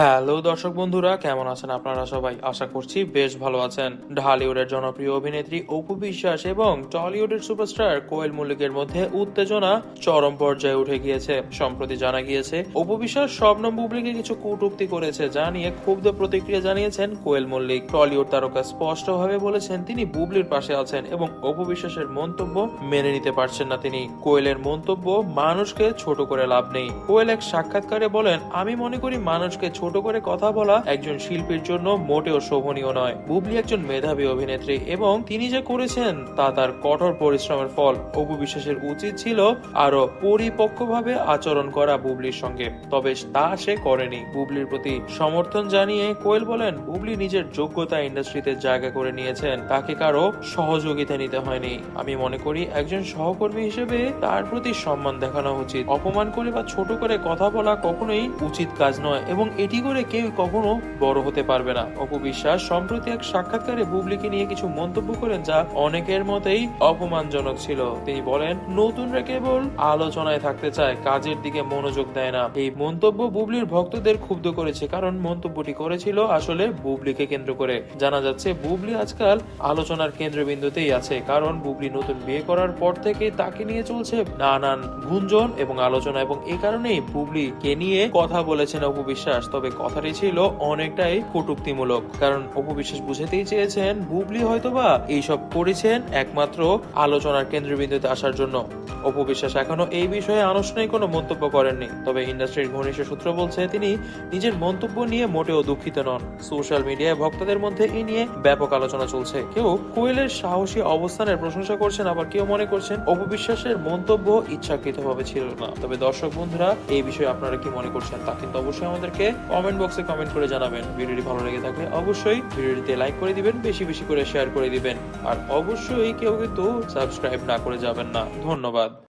Hello দর্শক বন্ধুরা, কেমন আছেন আপনারা সবাই? আশা করছি বেশ ভালো আছেন। ঢালিউডের জনপ্রিয় অভিনেত্রী অপু বিশ্বাস এবং টলিউডের সুপারস্টার কোয়েল মল্লিকের মধ্যে উত্তেজনা চরম পর্যায়ে উঠে গিয়েছে। সম্প্রতি জানা গিয়েছে, অপু বিশ্বাস শবনম বুবলিকে কিছু কটূক্তি করেছে যা নিয়ে ক্ষুব্ধ প্রতিক্রিয়া জানিয়েছেন কোয়েল মল্লিক। টলিউড তারকা স্পষ্টভাবে বলেছেন তিনি বুবলির পাশে আছেন এবং অপু বিশ্বাসের মন্তব্য মেনে নিতে পারছেন না তিনি। কোয়েলের মন্তব্য মানুষকে ছোট করে লাভ নেই। কোয়েল এক সাক্ষাৎকারে বলেন, আমি মনে করি মানুষকে ছোট করে কথা বলা একজন শিল্পীর জন্য মোটেও শোভনীয় নয়। বুবলি একজন মেধাবী অভিনেত্রী এবং তিনি যে করেছেন তা তার কঠোর পরিশ্রমের ফল। অপু বিশ্বাসের উচিত ছিল আরও পরিপক্কভাবে আচরণ করা বুবলির সঙ্গে। তবে তা সে করেনি। বুবলির প্রতি সমর্থন জানিয়ে কোয়েল বলেন, বুবলি নিজের যোগ্যতা ইন্ডাস্ট্রিতে জায়গা করে নিয়েছেন। তাকে কারও সহযোগিতা নিতে হয়নি। আমি মনে করি একজন সহকর্মী হিসেবে তার প্রতি সম্মান দেখানো উচিত। অপমান করে বা ছোট করে কথা বলা কখনোই উচিত কাজ নয় এবং এটি করে কেউ কখনো বড় হতে পারবে না। অপু বিশ্বাস সম্প্রতি এক সাক্ষাৎকারে বুবলিকে নিয়ে কিছু মন্তব্য করেন যা অনেকের মতেই অপমানজনক ছিল। তিনি বলেন, নতুনরা কেবল আলোচনায় থাকতে চায়, কাজের দিকে মনোযোগ দেয় না। এই মন্তব্য বুবলির ভক্তদের ক্ষুব্ধ করেছে, কারণ মন্তব্যটি করেছিল আসলে বুবলিকে কেন্দ্র করে। জানা যাচ্ছে, বুবলি আজকাল আলোচনার কেন্দ্রবিন্দুতেই আছে, কারণ বুবলি নতুন বিয়ে করার পর থেকে তাকে নিয়ে চলছে নানান গুঞ্জন এবং আলোচনা এবং এই কারণেই বুবলি কে নিয়ে কথা বলেছেন অপু বিশ্বাস তবে কথাটি ছিল অনেকটাই কটুক্তিমূলক। কারণ অপু বিশ্বাস বুঝাতেই চেয়েছেন, বুবলি হয়তোবা এইসব করেছেন একমাত্র আলোচনার কেন্দ্রবিন্দুতে আসার জন্য। অপু বিশ্বাস এখনও এই বিষয়ে আনুষ্ঠানিক কোনো মন্তব্য করেননি। তবে ইন্ডাস্ট্রির ঘনিষ্ঠ সূত্র বলছে, তিনি নিজের মন্তব্য নিয়ে মোটেও দুঃখিত নন। সোশ্যাল মিডিয়ায় ভক্তদের মধ্যে এই নিয়ে ব্যাপক আলোচনা চলছে। কেউ কোয়েলের সাহসী অবস্থানের প্রশংসা করছেন, আবার কেউ মনে করছেন অপবিশ্বাসের মন্তব্য ইচ্ছাকৃতভাবে ছিল না। তবে দর্শক বন্ধুরা, এই বিষয়ে আপনারা কি মনে করছেন তা কিন্তু অবশ্যই আমাদেরকে কমেন্ট বক্সে কমেন্ট করে জানাবেন। ভিডিওটি ভালো লেগে থাকলে অবশ্যই ভিডিওটিতে লাইক করে দিবেন, বেশি বেশি করে শেয়ার করে দিবেন। আর অবশ্যই কেউ কিন্তু সাবস্ক্রাইব না করে যাবেন না। ধন্যবাদ।